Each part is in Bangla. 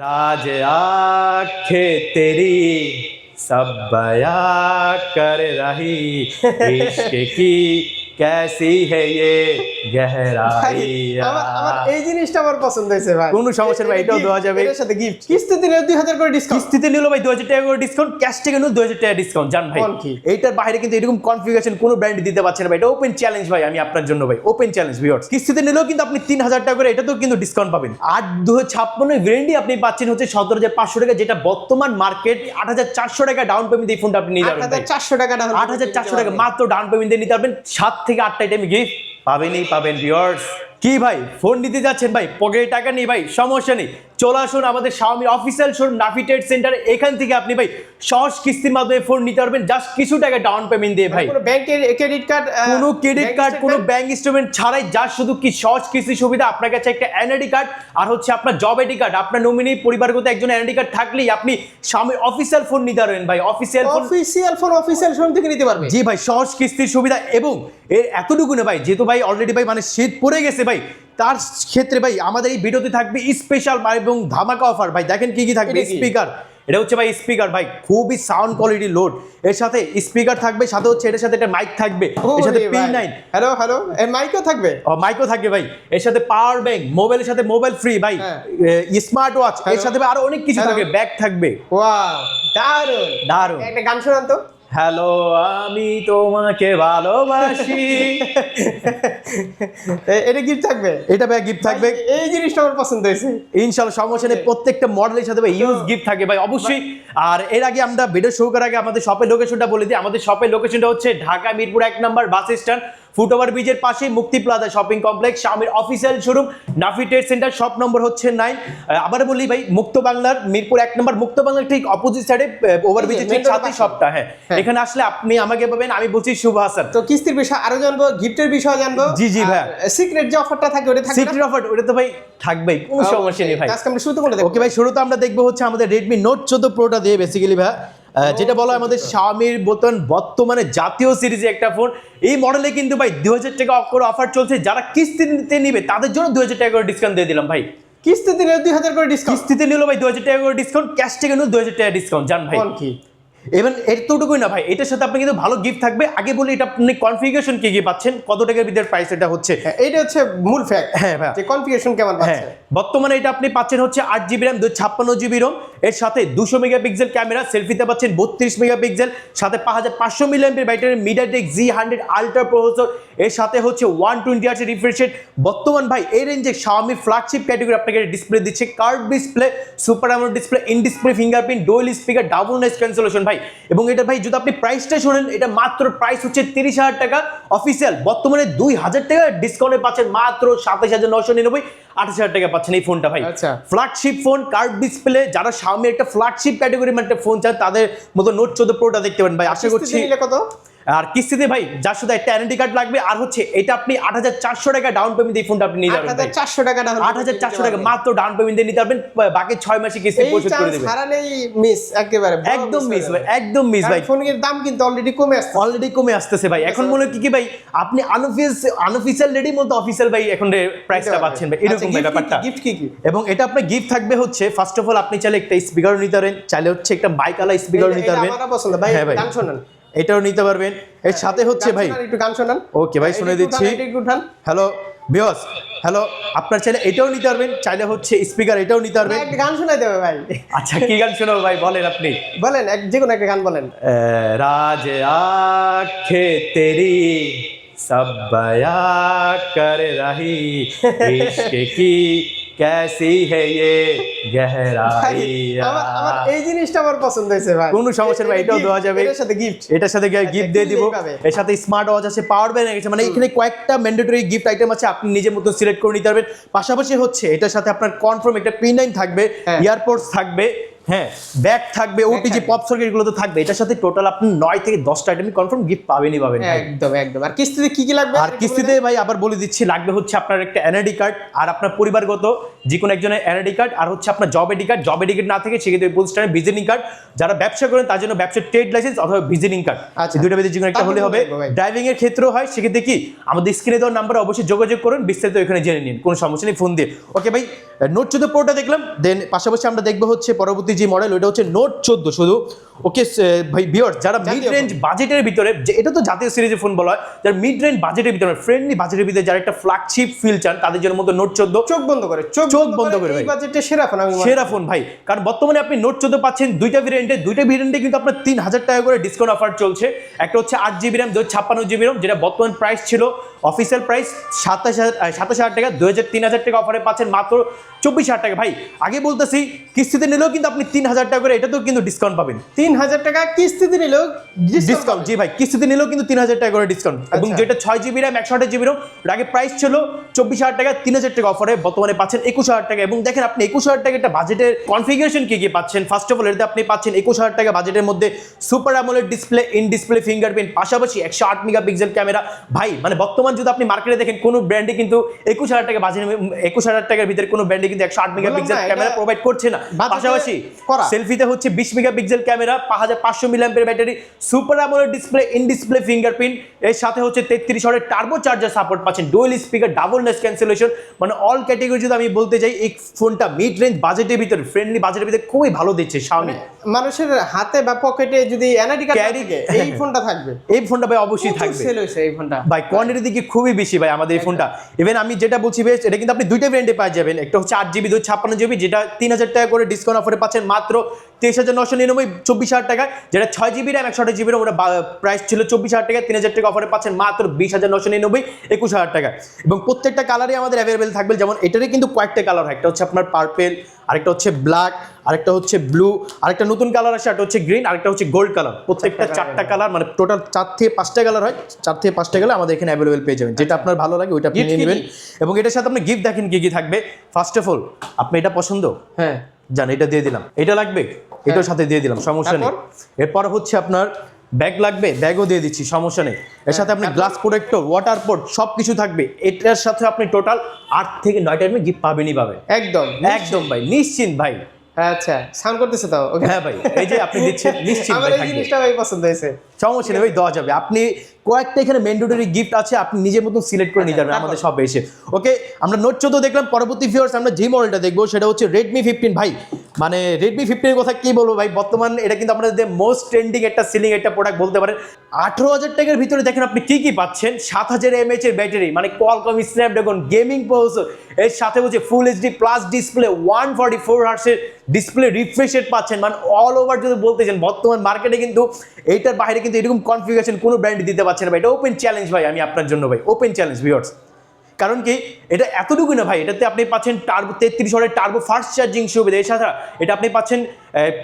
राज आखे तेरी सब बया कर रही। इश्क की ক্যাসি হে ইয়ে এই জিনিসটা আমার পছন্দ হয়েছে ভাই। কোনো সমস্যা ভাই এটাও দেওয়া যাবে। এর সাথে গিফট কিস্তিতে নিলে 2000 করে ডিসকাউন্ট কিস্তিতে নিলে ভাই 2000 টাকা করে ডিসকাউন্ট ক্যাশ টাকা নিলে 2000 টাকা ডিসকাউন্ট জান ভাই এইটার বাইরে কিন্তু এরকম কনফিগারেশন কোনো ব্র্যান্ড দিতে পারছে না ভাই। এটা ওপেন চ্যালেঞ্জ ভাই আমি আপনার জন্য ভাই। ওপেন চ্যালেঞ্জ ভিউয়ার্স কিস্তিতে নিলেও কিন্তু আপনি 3000 টাকা করে এটা তো কিন্তু ডিসকাউন্ট পাবেন। আর দু ছাপ্পান্ন গ্যারেন্টি আপনি পাচ্ছেন হচ্ছে 17500 টাকা যেটা বর্তমান মার্কেট 8400 টাকা ডাউন পেমেন্ট দিয়ে ফোনটা আপনি নিয়ে যাবেন 8400 টাকা 8400 টাকা মাত্র ডাউন পেমেন্ট দিয়ে নিতে পারবেন। থেকে আটটা আইটেম গিফট পাবেনই পাবেন ভিওর্স কি ভাই ফোন নিতে যাচ্ছেন ভাই? পকেটে টাকা নেই ভাই সমস্যা নেই। চলে আসুন আমাদের Xiaomi অফিসিয়াল শোরুম নাফিটেড সেন্টার এখান থেকে আপনি ভাই সহজ কিস্তির মাধ্যমে ফোন নিতে পারবেন। জাস্ট কিছু টাকা ডাউন পেমেন্ট দিয়ে ভাই। ব্যাংকের ক্রেডিট কার্ড কোনো ক্রেডিট কার্ড কোনো ব্যাংক স্টেটমেন্ট ছাড়াই যার শুধু কি সহজ কিস্তি সুবিধা? আপনার কাছে একটা এনআইডি কার্ড আর হচ্ছে আপনার জব আইডি কার্ড আপনার নমিনি পরিবারগত একজন এনআইডি কার্ড থাকলেই আপনি স্বামী অফিসিয়াল ফোন নিতে পারবেন ভাই। Official phone official phone official showroom থেকে নিতে পারবেন জি ভাই সহজ কিস্তির সুবিধা। এবং এর এতটুকু না ভাই যেহেতু ভাই অলরেডি ভাই মানে শীত পড়ে গেছে ভাই তার ক্ষেত্রে ভাই আমাদের এই ভিডিওতে থাকবে স্পেশাল এবং ধামাকা অফার ভাই দেখেন কি কি থাকবে? স্পিকার এটা হচ্ছে ভাই স্পিকার ভাই খুবই সাউন্ড কোয়ালিটি লোড এর সাথে স্পিকার থাকবে সাথে হচ্ছে এটার সাথে একটা মাইক থাকবে। এর সাথে পি নাইন হ্যালো হ্যালো এর মাইকও থাকবে? ও মাইকও থাকবে ভাই। এর সাথে পাওয়ার ব্যাংক মোবাইলের সাথে মোবাইল ফ্রি ভাই হ্যাঁ। স্মার্ট ওয়াচ এর সাথে আরও অনেক কিছু থাকবে ব্যাগ থাকবে। ওয়াও দারুণ দারুণ। একটা গান শোনান তো। হ্যালো আমি তোমাকে ভালোবাসি। এটা গিফট থাকবে? এটা ভাই গিফট থাকবে। এই জিনিসটা আমার পছন্দ হয়েছে। ইনশাআল্লাহ সমস্যা নেই প্রত্যেকটা মডেলের সাথে ভাই ইউজ গিফট থাকে ভাই অবশ্যই। আর এর আগে আমরা ভিডিও শুরু করার আগে আমাদের শপের লোকেশনটা বলে দিই। আমাদের শপের লোকেশনটা হচ্ছে ঢাকা মিরপুর এক নম্বর বাস স্ট্যান্ড ফুটওভার ব্রিজের পাশে মুক্তি প্লাজা শপিং কমপ্লেক্স স্বামীর official showroom Nafi trade centre shop number হচ্ছে নাইন আবার বলি ভাই মুক্ত বাংলার মিরপুর এক নম্বর মুক্ত বাংলার ঠিক অপোজিট সাইডে ওভার ব্রিজের ঠিক সাথে শপটা হ্যাঁ। হ্যাঁ। এখানে আসলে আপনি আমাকে পাবেন আমি বলছি শুভ হাসান তো কিস্তির বিষয় আরও জানব গিফটের বিষয় জানব। জি, জি, ভাইয়া। সিক্রেট যে অফারটা থাকে ওটা থাকবে সিক্রেট অফার ওটা তো ভাই থাকবেই কোনো সমস্যা নেই ভাই। আজকে আমরা শুরু করে দেবো। ওকে ভাই শুরুতে আমরা দেখব হচ্ছে আমাদের রেডমি নোট চোদ্দ প্রোটা দিয়ে বেসিক্যালি ভাই যেটা বলা হয় আমাদের স্বামীর বোতন বর্তমানে জাতীয় সিরিজে একটা ফোন এই মডেলে কিন্তু ভাই দু হাজার টাকা করে অফার চলছে। যারা কিস্তি নিতে নিবে তাদের জন্য দু হাজার টাকা করে ডিসকাউন্ট দিয়ে দিলাম ভাই। কিস্তিতে নিলে দুই হাজার করে ডিসকাউন্ট কিস্তিতে নিলো ভাই দু হাজার টাকা করে ডিসকাউন্ট ক্যাশ থেকে নিলো দু হাজার টাকা ডিসকাউন্ট জান ভাই। কি? এবার এতটুকুই না ভাই এটার সাথে আপনি কিন্তু ভালো গিফট থাকবে। আগে বলি এটা আপনি কনফিগারেশন কি কি পাচ্ছেন? কত টাকার ভিতরে প্রাইস এটা হচ্ছে? হ্যাঁ, এইটা হচ্ছে মূল ফ্যাক্ট হ্যাঁ, ভাই। যে কনফিগারেশন কেমন হ্যাঁ পাচ্ছে? বর্তমানে এটা আপনি পাচ্ছেন হচ্ছে আট জিবি র্যাম দু ছাপ্পান্ন জিবি রোম এর সাথে দুশো মেগাপিক্সেল ক্যামেরা সেলফিতে পাচ্ছেন বত্রিশ মেগাপিক্সেল সাথে পাঁচ হাজার পাঁচশো battery MediaTek G hundred ultra processor এর সাথে হচ্ছে ওয়ান টোয়েন্টি রিফ্রেশ রেট বর্তমান ভাই এই রেঞ্জে Xiaomi ফ্ল্যাগশিপ ক্যাটাগরি আপনাকে ডিসপ্লে দিচ্ছে। Curve display super AMOLED display in display fingerprint dual speaker double noise cancellation ভাই এবং এটা ভাই যদি আপনি প্রাইসটা শোনেন এটা মাত্র প্রাইস হচ্ছে তিরিশ হাজার টাকা। অফিসিয়াল বর্তমানে দুই হাজার টাকা ডিসকাউন্টে পাচ্ছেন মাত্র সাতাশ হাজার নশো নিরানব্বই আঠাশ হাজার টাকা পাচ্ছেন এই ফোনটা ভাই। ফ্ল্যাগশিপ ফোন কার্ড ডিসপ্লে যারা সামনে একটা ফ্ল্যাগশিপ ক্যাটাগরি মানে একটা ফোন চান তাদের মতো নোট চোদ্দ প্রোটা দেখতে পারেন ভাই। আশা করছি কত? আর কিস্তিতে ভাই যার শুধু একটা এনআইডি কার্ড লাগবে আর হচ্ছে এটা আপনি আট হাজার চারশো টাকা ডাউন পেমেন্ট এই ফোনটা আপনি নিয়ে যাবেন চারশো টাকা আট হাজার চারশো টাকা মাত্র ডাউন পেমেন্ট দিয়ে নিতে পারবেন বাকি ছয় মাসে কিস্তি পরিশোধ করে দেবেন। হারালেই মিস একেবারে একদম মিস ভাই একদম মিস ভাই। ফোনের দাম কিন্তু অলরেডি কমে আসছে। অলরেডি কমে আসতেছে ভাই। এখন মনে কি কি ভাই আপনি আনঅফিসিয়াল রেডির মতো অফিসিয়াল ভাই এখন প্রাইসটা পাচ্ছেন ভাই। এরকম ব্যাপারটা গিফট আচ্ছা, কি কি? এবং এটা আপনার গিফট থাকবে হচ্ছে ফার্স্ট অফ অল আপনি চাইলে একটা স্পিকারও নিতে পারেন চাইলে হচ্ছে একটা মাইক আলা স্পিকারও এটা- নিতে পারবেন। ভাই হ্যাঁ ভাই। এটাও নিতে পারবেন। এর সাথে হচ্ছে ভাই একটু গান শোনান। ওকে ভাই শুনে দিচ্ছি। হ্যালো বিয়স হ্যালো আপনার ছেলে এটাও নিতে পারবেন চাইলে হচ্ছে স্পিকার এটাও নিতে পারবেন। একটা গান শোনাই দেবে ভাই। আচ্ছা কি গান শোনাবো ভাই বলেন আপনি। বলেন এক যে কোনো একটা গান বলেন। রাজ আখে তেরি সব বয়া কর রাহি ইশক কি ক্যাসি হে ইয়ে আমার এই জিনিসটা আমার পছন্দ হয়েছে ভাই। কোনো সমস্যা ভাই এটাও দেওয়া যাবে। এটার সাথে গিফট এটার সাথে গিফট আচ্ছা, দিয়ে দিব। এর সাথে স্মার্ট ওয়াচ আছে পাওয়ার ব্যাংক আছে মানে এখানে কয়েকটা ম্যান্ডেটরি গিফট আইটেম আছে আপনি নিজের মতো সিলেক্ট করে নিতে পারবেন। পাশাপাশি হচ্ছে এটার সাথে আপনার কনফার্ম একটা পিন নাইন থাকবে হ্যাঁ। এয়ারপোর্টস থাকবে হ্যাঁ। ব্যাগ থাকবে ওটিজি পপ সকেট এগুলো তো থাকবে। এটার সাথে টোটাল আপনি নয় থেকে দশটা আইটেম কনফার্ম গিফট পাবেনই পাবেন। একদম একদম। আর কিস্তিতে কি কি লাগবে? আর কিস্তিতে ভাই আবার বলে দিচ্ছি লাগবে হচ্ছে আপনার একটা এনআইডি কার্ড আর আপনার পরিবারগত যে কোনো একজনের এনআইডি কার্ড আর হচ্ছে আপনার job ID card job ID card না থেকে সেক্ষেত্রে প্রতিষ্ঠানের ভিজিটিং কার্ড যারা ব্যবসা করেন তার জন্য ব্যবসার ট্রেড লাইসেন্স অথবা ভিজিটিং কার্ড আচ্ছা। দুইটা ভিতরে যে কোনো একটা হলে হবে। ড্রাইভিং এর ক্ষেত্রেও হয় সেক্ষেত্রে কি? আমাদের স্ক্রিনে দেওয়ার নাম্বারে অবশ্যই যোগাযোগ করুন বিস্তারিত এখানে জেনে নিন কোনো সমস্যা নেই ফোন দিয়ে। ওকে ভাই নোট চোদ্দ প্রোটা দেখলাম দেন পাশাপাশি আমরা দেখব হচ্ছে পরবর্তী যে মডেল ওটা হচ্ছে নোট চোদ্দ শুধু। ওকে ভাই বিয়ার যারা মিড রেঞ্জ বাজেটের ভিতরে যে এটা তো জাতীয় সিরিজের ফোন বলা হয় যারা মিড রেঞ্জ বাজেটের ভিতরে ফ্রেন্ডলি বাজেটের ভিতরে যারা একটা ফ্ল্যাগশিপ ফিল চান তাদের জন্য মতো নোট চোদ্দ। চোখ বন্ধ করে চোখ চোখ বন্ধ করে ভাই। বাজেটে সেরা ফোন আমি সেরা ফোন ভাই। কারণ বর্তমানে আপনি নোট চোদ্দ পাচ্ছেন দুইটা ভেরিয়েন্টে দুইটা ভেরিয়েন্টে কিন্তু আপনার তিন হাজার টাকা করে ডিসকাউন্ট অফার চলছে। একটা হচ্ছে আট জিবি র্যাম দুই ছাপ্পান্ন জিবি র্যাম যেটা বর্তমান প্রাইস ছিল অফিসিয়াল প্রাইস সাতাশ হাজার সাতাশ হাজার টাকা দুই হাজার তিন হাজার টাকা অফারে পাচ্ছেন মাত্র চব্বিশ হাজার টাকা। ভাই আগে বলতেছি কিস্তিতে নিলেও কিন্তু আপনি তিন হাজার টাকা করে এটাতেও কিন্তু ডিসকাউন্ট পাবেন। তিন হাজার টাকা কিস্তিতে নিলেও ডিসকাউন্ট জি ভাই কিস্তিতে নিলেও কিন্তু তিন হাজার টাকা করে ডিসকাউন্ট এবং আচ্ছা। যেটা ছয় জিবি র্যাম একশো আঠাশ জিবি ওর আগে প্রাইস ছিল চব্বিশ হাজার টাকা তিন হাজার টাকা অফারে বর্তমানে পাচ্ছেন একুশ হাজার টাকা। এবং দেখেন আপনি একুশ হাজার টাকা একটা বাজেটের কনফিগারেশন কি কি পাচ্ছেন? ফার্স্ট অফ অল এটাতে আপনি পাচ্ছেন একুশ হাজার টাকা বাজেটের মধ্যে super AMOLED display in display fingerprint পাশাপাশি একশো আট মেগাপিক্সেল ক্যামেরা ভাই মানে বর্তমান যদি আপনি মার্কেটে দেখেন কোনো ব্র্যান্ডে কিন্তু একুশ হাজার টাকা বাজেট একুশ হাজার টাকার ভিতরে কোনো ব্র্যান্ডে কিন্তু একশো আট মেগাপিক্সেল ক্যামেরা প্রোভাইড করছে না। পাশাপাশি সেলফিতে হচ্ছে বিশ মেগাপিক্সেল ক্যামেরা পাঁচ হাজার পাঁচশো মিলিয়াম্পের battery super AMOLED display in display fingerprint এর সাথে হচ্ছে তেত্রিশ ওয়াটের টার্বো চার্জার সাপোর্ট পাচ্ছেন dual speaker double noise cancellation মানে অল ক্যাটেগরি যদি আমি বলতে চাই এই ফোনটা মিড রেঞ্জ বাজেটের ভিতরে ফ্রেন্ডলি বাজেটের ভিতরে খুবই ভালো দিচ্ছে সামনে মানুষের হাতে বা পকেটে যদি এনআইডি কার্ড এই ফোনটা থাকবে। এই ফোনটা ভাই অবশ্যই থাকবে। সেল হয়েছে এই ফোনটা ভাই কোয়ান্টিটি দিকে খুবই বেশি ভাই আমাদের এই ফোনটা। ইভেন আমি যেটা বলছি বেশ এটা কিন্তু আপনি দুইটা ভ্যারিয়েন্টে পাওয়া যাবেন। একটা হচ্ছে আট জিবি দুই ছাপ্পান্ন জিবি যেটা তিন হাজার টাকা করে ডিসকাউন্ট অফারে পাচ্ছেন মাত্র তেইশ হাজার নশো নিরানব্বই চব্বিশ হাজার টাকা যেটা ছয় জিবি র্যাম একশো আঠাশ জিবি র্যাম ওটা প্রাইস ছিল চব্বিশ হাজার টাকা তিন হাজার টাকা অফারে পাচ্ছেন মাত্র বিশ হাজার নশো নিরানব্বই একুশ হাজার টাকা। এবং প্রত্যেকটা কালারই আমাদের অ্যাভেলেবেল থাকবে যেমন এটারই কিন্তু কয়েকটা কালার হয় একটা হচ্ছে আপনার পার্পেল আরেকটা হচ্ছে ব্ল্যাক আরেকটা হচ্ছে ব্লু আরেকটা নতুন কালার আছে একটা হচ্ছে গ্রিন আরেকটা হচ্ছে গোল্ড কালার প্রত্যেকটা চারটা কালার মানে টোটাল চার থেকে পাঁচটা কালার হয় চার থেকে পাঁচটা কালার আমাদের এখানে অ্যাভেলেবেল পেয়ে যাবেন। যেটা আপনার ভালো লাগে ওইটা আপনি নিয়ে নেবেন। এবং এটার সাথে আপনি গিফট দেখেন কি কি থাকবে। ফার্স্ট অফ অল আপনি এটা পছন্দ? হ্যাঁ। জান এটা দিয়ে দিলাম। এটা লাগবে? এটার সাথে দিয়ে দিলাম সমস্যা নেই। এরপর হচ্ছে আপনার ব্যাগ লাগবে? ব্যাগও দিয়ে দিচ্ছি সমস্যা নেই। এর সাথে আপনি গ্লাস প্রোটেক্টর ওয়াটার পোর্ট সব কিছু থাকবে। এটার সাথে আপনি টোটাল আট থেকে নয়টা আপনি গিফট পাবেনই পাবেন। একদম একদম ভাই নিশ্চিন্ত ভাই। আচ্ছা সাউন্ড করতেছে তো? ওকে হ্যাঁ ভাই এই যে আপনি দিচ্ছেন নিশ্চিন্ত আমার ভাই এই জিনিসটা ভাই পছন্দ হয়েছে। সমস্যা নেই ভাই দেওয়া যাবে। আপনি কয়েকটা এখানে ম্যান্ডেটরি গিফট আছে আপনি নিজের মতন সিলেক্ট করে নিতে পারবেন তারপর? আমাদের সব এসে। ওকে আমরা নোট চোদ্দ দেখলাম পরবর্তী ভিউয়ার্স আমরা যে মডেলটা দেখব সেটা হচ্ছে রেডমি ফিফটিন ভাই মানে রেডমি ফিফটিনের কথা কি বলব ভাই? বর্তমান এটা কিন্তু আপনাদের মোস্ট ট্রেন্ডিং একটা সিলিং একটা প্রোডাক্ট বলতে পারেন। আঠারো হাজার টাকার ভিতরে দেখেন আপনি কি কি পাচ্ছেন? সাত হাজার এমএচ এর ব্যাটারি মানে কলকম স্ন্যাপড্রাগন গেমিং প্রসেসর এর সাথে হচ্ছে full HD plus display one forty four হার্সের display refresh rate পাচ্ছেন। মানে অল ওভার যদি বলতে চান বর্তমান মার্কেটে কিন্তু এইটার বাইরে কিন্তু এরকম কনফিগারেশন কোনো ব্র্যান্ড দিতে পারছে না ভাই। এটা ওপেন চ্যালেঞ্জ ভাই আমি আপনার জন্য ভাই। ওপেন চ্যালেঞ্জ ভিউয়ার্স কারণ কি? এটা এতটুকু না ভাই, এটাতে আপনি পাচ্ছেন টার্বো তেত্রিশ ওয়াটের টার্বো ফাস্ট চার্জিং সুবিধা। এছাড়া এটা আপনি পাচ্ছেন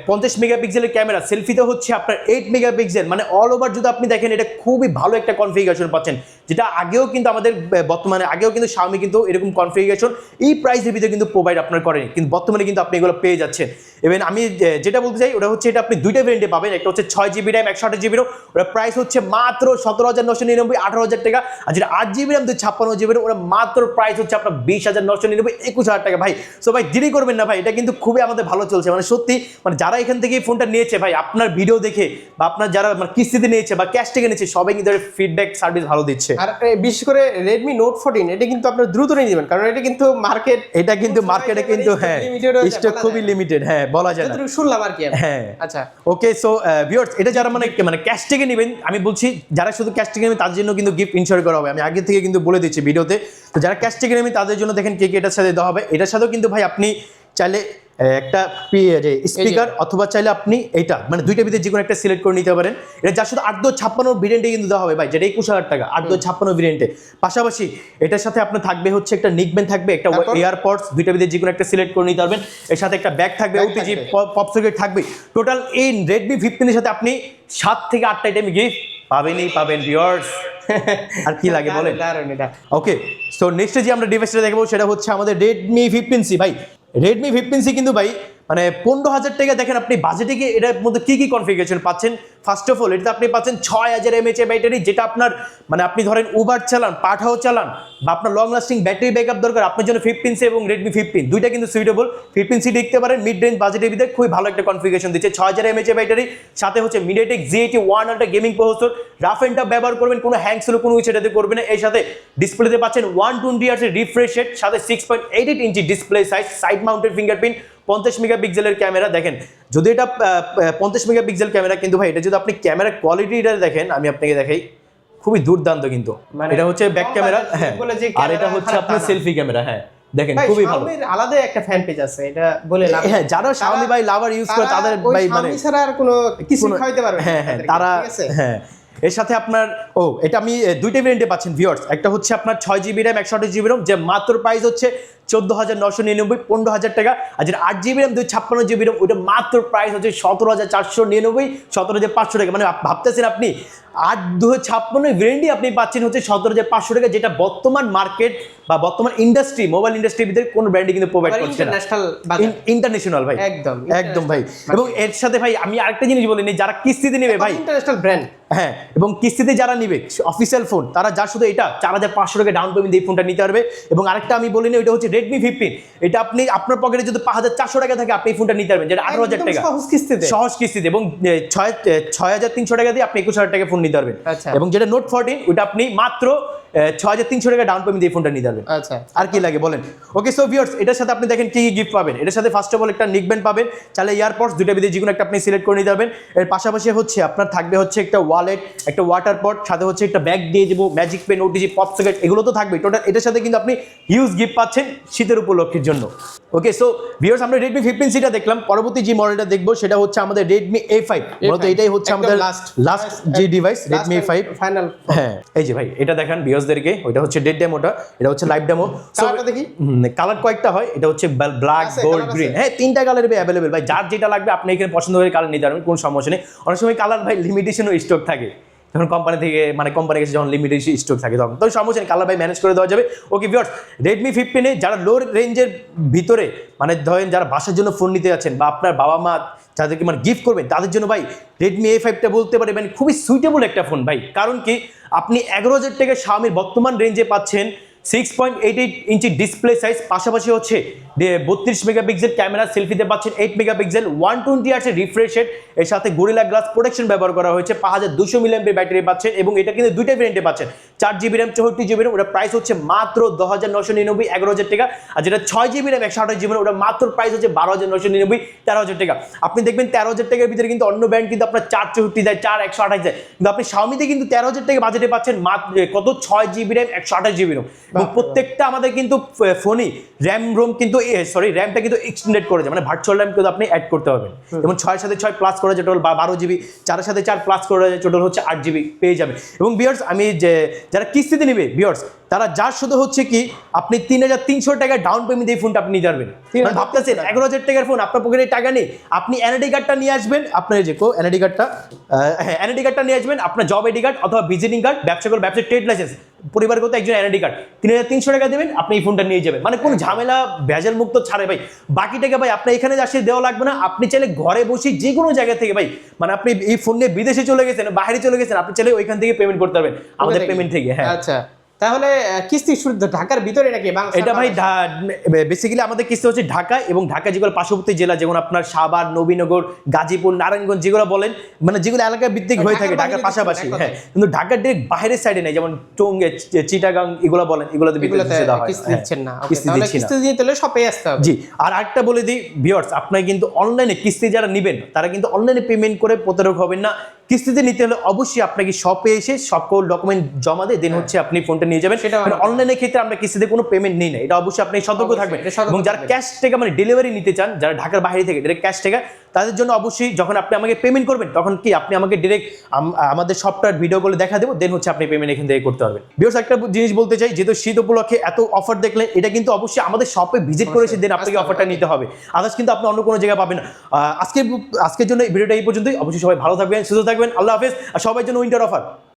পঞ্চাশ মেগাপিক্সেলের ক্যামেরা সেলফিতে হচ্ছে আপনার এইট মেগাপিক্সেল মানে অল ওভার যদি আপনি দেখেন, এটা খুবই ভালো একটা কনফিগারেশন পাচ্ছেন। যেটা আগেও কিন্তু আমাদের বর্তমানে, আগেও কিন্তু Xiaomi কিন্তু এরকম কনফিগারেশন এই প্রাইসের ভিতরে কিন্তু প্রোভাইড আপনার করেনি। কিন্তু বর্তমানে কিন্তু আপনি এগুলো পেয়ে যাচ্ছেন। এবার আমি যেটা বলতে চাই, ওটা হচ্ছে এটা আপনি দুইটা ভেরিয়েন্টে পাবেন। একটা হচ্ছে ছয় জিবি র্যাম একশো আঠাশ জিবি ওটা প্রাইস হচ্ছে মাত্র সতেরো হাজার নশো নিরানব্বই, আঠারো হাজার টাকা। আর যেটা আট জিবি র্যাম দুই ছাপ্পান্ন জিবি ওটা মাত্র প্রাইস হচ্ছে আপনার বিশ হাজার নশো নিরানব্বই একুশ হাজার টাকা। ভাই সো ভাই দেরি করবেন না ভাই এটা কিন্তু খুবই আমাদের ভালো চলছে। মানে সত্যি মানে যারা এখান থেকে ফোনটা নিয়েছে ভাই আপনার ভিডিও দেখে বা আপনার যারা মানে কিস্তিতে নিয়েছে বা ক্যাশ থেকে নিয়েছে সবাই কিন্তু ফিডব্যাক সার্ভিস ভালো দিচ্ছে। আর বিশেষ করে রেডমি নোট ফোরটিন এটা কিন্তু আপনার দ্রুত নিয়ে নেবেন কারণ এটা কিন্তু মার্কেট এটা কিন্তু মার্কেটে কিন্তু হ্যাঁ স্টক খুবই লিমিটেড হ্যাঁ বলা যায় শুনলাম আর কি হ্যাঁ। আচ্ছা। ওকে সো ভিউয়ার্স এটা যারা মানে মানে ক্যাশ থেকে নেবেন আমি বলছি যারা শুধু ক্যাশ থেকে নেবেন তার জন্য কিন্তু গিফট ইনশোর করা হবে। আমি আগে থেকে কিন্তু বলে দিচ্ছি ভিডিওতে তো যারা ক্যাশ থেকে নেবেন তাদের জন্য দেখেন কে কে এটার সাথে দেওয়া হবে। এটার সাথেও কিন্তু ভাই আপনি চাইলে একটা স্পিকার অথবা চাইলে আপনি এইটা মানে দুইটা ভিতরে যে কোনো একটা সিলেক্ট করে নিতে পারেন। এটা যার সাথে আট দো ছাপ্পান্ন ভেরিয়েন্টে কিন্তু দেওয়া হবে ভাই যেটা একুশ হাজার টাকা আট দো ছাপ্পান্ন ভেরিয়েন্টে পাশাপাশি এটার সাথে আপনার থাকবে হচ্ছে একটা নিকবেন থাকবে একটা? এয়ারপডস দুইটা ভিতরে যে কোনো একটা সিলেক্ট করে নিতে পারবেন। এর সাথে একটা ব্যাগ থাকবে Bag ওটিজি পপ সকেট থাকবে টোটাল এই রেডমি ফিফটিনের সাথে আপনি সাত থেকে আটটা আইটেম গিফট পাবেনই পাবেন ভিউয়ার্স আর কি লাগে বলেন? ওকে সো নেক্সট যে আমরা ডিভাইসটা দেখব সেটা হচ্ছে আমাদের রেডমি ফিফটিন সি ভাই রেডমি ফিফটিন সি কিন্তু ভাই মানে পনেরো হাজার টাকা দেখেন আপনি বাজেটে গিয়ে এটার মধ্যে কি কি কনফিগারেশন পাচ্ছেন? ফার্স্ট অফ অল এটাতে আপনি পাচ্ছেন ছয় হাজার এমএচ এ ব্যাটারি যেটা আপনার মানে আপনি ধরেন উবার চালান, পাঠাও চালান, বা আপনার লং লাস্টিং ব্যাটারি ব্যাকআপ দরকার, আপনার জন্য ফিফটিন সি এবং রেডমি ফিফটিন দুইটা কিন্তু সুইটেবল ফিফটিন সি দেখতে পারেন মিড রেঞ্জ বাজেটের ভিতরে খুবই ভালো একটা কনফিগারেশন দিচ্ছে। ছয় হাজার এমএচ এ ব্যাটারি সাথে হচ্ছে মিডিয়াটেক জি এইটি ওয়ান একটা gaming processor rough and tough ব্যবহার করবেন, কোনো হ্যাং ছিল কোনো কিছু এটাতে করবে না। এর সাথে ডিসপ্লেতে পাচ্ছেন ওয়ান টোয়েন্টি আর্সের রিফ্রেশ রেট সাথে six point eight eight inch display size side mounted fingerprint পঞ্চাশ মেগাপিক্সেলের ক্যামেরা দেখেন। যদি এটা পঞ্চাশ মেগাপিক্সেল ক্যামেরা কিন্তু ভাই এটা যদি আপনি ক্যামেরা কোয়ালিটিটা দেখেন আমি আপনাকে দেখাই খুবই দুর্দান্ত কিন্তু। মানে এটা হচ্ছে ব্যাক ক্যামেরা হ্যাঁ। আর এটা হচ্ছে আপনার সেলফি ক্যামেরা হ্যাঁ। দেখেন খুবই ভালো। আলাদা একটা ফ্যান পেজ আছে এটা বলে লাভ হ্যাঁ যারা স্বামী ভাই লাভার ইউজ করে তাদের ভাই মানে ছাড়া আর কোনো কিছু খাইতে পারবে হ্যাঁ হ্যাঁ তারা হ্যাঁ। এর সাথে আপনার ও এটা আমি দুইটা ভেরিয়েন্টে পাচ্ছেন ভিউয়ার্স একটা হচ্ছে আপনার ছয় জিবি র্যাম একশো আঠাশ জিবি র্যাম যে মাত্র প্রাইস হচ্ছে চোদ্দ হাজার নশো নিরানব্বই পনেরো হাজার টাকা। আর যেটা আট জিবি র্যাম দুই ছাপ্পান্ন জিবি র্যাম ওইটা মাত্র প্রাইস হচ্ছে সতেরো হাজার চারশো নিরানব্বই সতেরো হাজার পাঁচশো টাকা। মানে ভাবতেছেন আপনি আট দু ছাপ্পান্ন ভেরিয়েন্টই আপনি পাচ্ছেন হচ্ছে সতেরো হাজার পাঁচশো টাকা যেটা বর্তমান মার্কেট বা বর্তমান ইন্ডাস্ট্রি মোবাইল ইন্ডাস্ট্রির ভিতরে কোনো ব্র্যান্ডই কিন্তু প্রোভাইড করছে না। ইন্টারন্যাশনাল ভাই। একদম, একদম ভাই। এবং এর সাথে ভাই আমি আরেকটা জিনিস বলিনি যারা কিস্তিতে নেবে ভাই। ইন্টারন্যাশনাল ব্র্যান্ড হ্যাঁ এবং কিস্তিতে যারা নিবে অফিসিয়াল ফোন তারা যা শুধু এটা চার হাজার পাঁচশো টাকা ডাউন পেমেন্ট দিয়ে ফোনটা নিতে পারবে। এবং আরেকটা আমি বলিনি ওইটা হচ্ছে রেডমি ফিফটিন এটা আপনি আপনার পকেটে যদি পাঁচ হাজার চারশো টাকা থাকে আপনি এই ফোনটা নিতে পারবেন যেটা আঠারো হাজার টাকা। সহজ কিস্তিতে। সহজ কিস্তিতে এবং ছয় ছয় হাজার তিনশো টাকা দিয়ে আপনি একুশ হাজার টাকা ফোন নিতে পারবেন। আচ্ছা। এবং যেটা নোট ফোরটিন ওটা আপনি মাত্র ছয় হাজার তিনশো টাকা ডাউন পেমেন্ট দিয়ে ফোনটা নিতে পারবেন আচ্ছা। আর কি লাগে বলেন? ওকে সো ভিউয়ার্স এটার সাথে আপনি দেখেন কি গিফট পাবেন। এটার সাথে ফার্স্ট অফ অল একটা পাবেন। চাইলে ইয়ারপডস দুইটা ভিতরে যে কোনো একটা আপনি সিলেক্ট করে নিতে পারবেন। এর পাশাপাশি হচ্ছে আপনার থাকবে হচ্ছে একটা ওয়ালেট একটা ওয়াটার পট সাথে হচ্ছে একটা ব্যাগ দিয়ে দেবো magic pen OTG pop socket এগুলো তো থাকবে টোটাল এটার সাথে কিন্তু আপনি হিউজ গিফট পাচ্ছেন শীতের উপলক্ষের জন্য। ওকে সো ভিউয়ার্স আমরা রেডমি ফিফটিন সিটা দেখলাম। পরবর্তী যে মডেলটা দেখব সেটা হচ্ছে আমাদের রেডমি এ ফাইভ মূলত এটাই হচ্ছে আমাদের last. লাস্ট যে device Redmi A five final হ্যাঁ এই যে ভাই এটা দেখান ভিউয়ার্সদেরকে ওইটা হচ্ছে ডেড ডেমোটা এটা হচ্ছে লাইভ ডেমো কালারটা দেখি? কালার কয়েকটা হয় এটা হচ্ছে ব্ল্যাক গোল্ড গ্রিন হ্যাঁ তিনটা কালার অ্যাভেলেবেল ভাই যার যেটা লাগবে আপনি এখানে পছন্দ করে কালার নিতে পারবেন কোনো সমস্যা নেই। অনেক সময় কালার ভাই লিমিটেশনও স্টক থাকে। যখন কোম্পানি থেকে মানে কোম্পানি কাছে যখন লিমিটেড স্টক থাকে তখন। তো সমস্যা নেই, কালার ভাই ম্যানেজ করে দেওয়া যাবে। ওকে ভিওর্স রেডমি ফিফটিনে যারা লো রেঞ্জের ভিতরে মানে ধরেন যারা বাসার জন্য ফোন নিতে যাচ্ছেন বা আপনার বাবা মা যাদেরকে মানে গিফট করবেন, তাদের জন্য ভাই রেডমি এ ফাইভটা বলতে পারে মানে খুবই সুইটেবল একটা ফোন ভাই। কারণ কি, আপনি এগারো হাজার টাকা স্বামীর বর্তমান রেঞ্জে পাচ্ছেন six point eight eight inch display size পাশাপাশি হচ্ছে বত্রিশ মেগাপিক্সেল ক্যামেরা সেলফিতে পাচ্ছেন এইট মেগাপিক্সেল ওয়ান টোয়েন্টি আছে রিফ্রেশ রেট এর সাথে গরিলা গ্লাস প্রোটেকশন ব্যবহার করা হয়েছে, পাঁচ হাজার দুশো মিলিয়ামের ব্যাটারি পাচ্ছেন এবং এটা কিন্তু দুইটা ভেরিয়েন্টে পাচ্ছেন। চার জিবি র্যাম চৌষট্টি জিবি র্যাম ওটা প্রাইস হচ্ছে মাত্র দশ হাজার নশো নিরানব্বই, এগারো হাজার টাকা। আর যেটা ছয় জিবি র্যাম একশো আঠাশ জিবি ওটা মাত্র প্রাইস হচ্ছে বারো হাজার নশো নিরানব্বই, তেরো হাজার টাকা। আপনি দেখবেন তেরো হাজার টাকার ভিতরে কিন্তু অন্য ব্র্যান্ড কিন্তু আপনার চার চৌষট্টি দেয়, চার একশো আঠাশ দেয়। কিন্তু আপনি শাওমিতে কিন্তু তেরো হাজার টাকা বাজেটে পাচ্ছেন মাত্র কত? ছয় জিবি র্যাম একশো আঠাশ জিবি র্যাম প্রত্যেকটা আমাদের কিন্তু ফোনই র্যাম রোম কিন্তু সরি র্যামটা কিন্তু এক্সটেন্ডেড করেছে মানে ভার্চুয়াল র্যাম কিন্তু আপনি অ্যাড করতে পারবেন। যেমন ছয়ের সাথে ছয় প্লাস করা যায় টোটাল বারো জিবি চারের সাথে চার প্লাস করা যায় টোটাল হচ্ছে আট জিবি পেয়ে যাবে এবং বিয়ার্স আমি যে যারা কিস্তিতে নেবে বিয়ার্স তারা যার শুধু হচ্ছে কি আপনি তিন হাজার তিনশো টাকা ডাউন পেমেন্ট দিয়ে ফোনটা আপনি নিতে পারবেন। মানে ভাবতেছেন এগারো হাজার টাকার ফোন আপনার পকেটে টাকা নেই। আপনি এনআইডি কার্ডটা নিয়ে আসবেন আপনার যে কো এনআইডি কার্ডটা হ্যাঁ এনআইডি কার্ডটা নিয়ে আসবেন আপনার জব আইডি কার্ড অথবা ভিজিটিং কার্ড ব্যবসা করে ব্যবসার ট্রেড লাইসেন্স পরিবারগত একজন এনআইডি কার্ড তিন হাজার তিনশো টাকা দেবেন আপনি এই ফোনটা নিয়ে যাবেন। মানে কোনো ঝামেলা ভেজাল মুক্ত ছাড়ে ভাই। বাকি টাকা ভাই আপনি এখানে আসে দেওয়া লাগবে না। আপনি চাইলে ঘরে বসে যে কোনো জায়গা থেকে ভাই মানে আপনি এই ফোন নিয়ে বিদেশে চলে গেছেন বাইরে চলে গেছেন আপনি চাইলে ওইখান থেকে পেমেন্ট করতে পারবেন। আমাদের পেমেন্ট থেকে হ্যাঁ। আচ্ছা। তাহলে কিস্তি শুধু ঢাকার ভিতরে নাকি এটা ভাই বেসিক্যালি আমাদের কিস্তি হচ্ছে ঢাকা এবং ঢাকা যেগুলো পার্শ্ববর্তী জেলা যেমন আপনার সাভার নবীনগর গাজীপুর নারায়ণগঞ্জ যেগুলো বলেন মানে যেগুলো এলাকা ভিত্তিক হয়ে থাকে ঢাকার পাশাপাশি হ্যাঁ। কিন্তু ঢাকার ডিরেক্ট বাইরের সাইডে নেই যেমন টঙ্গে চিটাগাং এগুলো বলেন এগুলোতে হয়। কিস্তি দিচ্ছেন না কিস্তি তাহলে আসতে হবে। জি আর আরেকটা বলে দিই ভিউয়ার্স আপনার কিন্তু অনলাইনে কিস্তি যারা নেবেন তারা কিন্তু অনলাইনে পেমেন্ট করে প্রতারক হবেন না। কিস্তিতে নিতে হলে অবশ্যই আপনাকে শপে এসে সকল ডকুমেন্ট জমা দিয়ে দেন হচ্ছে আপনি ফোনটা নিয়ে যাবেন। সেটা মানে অনলাইনের ক্ষেত্রে আমরা কিস্তিতে কোনো পেমেন্ট নিই না। এটা অবশ্যই আপনি সতর্ক থাকবেন। এবং যারা ক্যাশ টাকা মানে ডেলিভারি নিতে চান যারা ঢাকার বাইরে থেকে ক্যাশ টাকা তাদের জন্য অবশ্যই যখন আপনি আমাকে পেমেন্ট করবেন তখন কি আপনি আমাকে ডিরেক্ট আমাদের সফটওয়্যার ভিডিও করে দেখা দেবো দেন হচ্ছে আপনি পেমেন্ট এখান থেকে করতে পারবেন। বিকজ একটা জিনিস বলতে চাই যেহেতু শীত উপলক্ষে এত অফার দেখলে এটা কিন্তু অবশ্যই আমাদের শপে ভিজিট করে এসে দেন আপনাকে অফারটা নিতে হবে। আদার্স কিন্তু আপনি অন্য কোনো জায়গায় পাবেন আজকে আজকের জন্য এই ভিডিওটা এই পর্যন্তই। অবশ্যই সবাই ভালো থাকবেন সুস্থ থাকবেন। আল্লাহ হাফেজ। আর সবাই জন্য উইন্টার অফার